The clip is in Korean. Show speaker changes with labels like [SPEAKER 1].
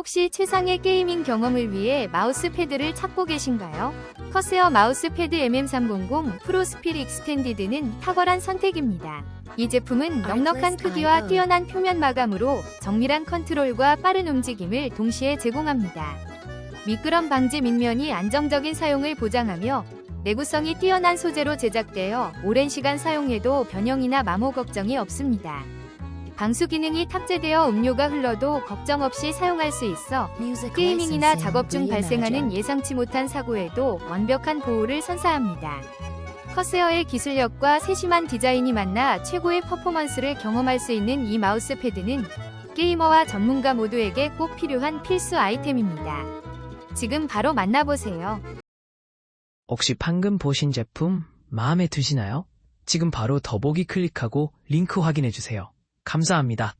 [SPEAKER 1] 혹시 최상의 게이밍 경험을 위해 마우스 패드를 찾고 계신가요? 커세어 마우스 패드 MM300 프로 스필 익스텐디드는 탁월한 선택입니다. 이 제품은 넉넉한 크기와 뛰어난 표면 마감으로 정밀한 컨트롤과 빠른 움직임을 동시에 제공합니다. 미끄럼 방지 밑면이 안정적인 사용을 보장하며 내구성이 뛰어난 소재로 제작되어 오랜 시간 사용해도 변형이나 마모 걱정이 없습니다. 방수 기능이 탑재되어 음료가 흘러도 걱정 없이 사용할 수 있어 게이밍이나 작업 중 발생하는 예상치 못한 사고에도 완벽한 보호를 선사합니다. 커세어의 기술력과 세심한 디자인이 만나 최고의 퍼포먼스를 경험할 수 있는 이 마우스 패드는 게이머와 전문가 모두에게 꼭 필요한 필수 아이템입니다. 지금 바로 만나보세요.
[SPEAKER 2] 혹시 방금 보신 제품 마음에 드시나요? 지금 바로 더보기 클릭하고 링크 확인해 주세요. 감사합니다.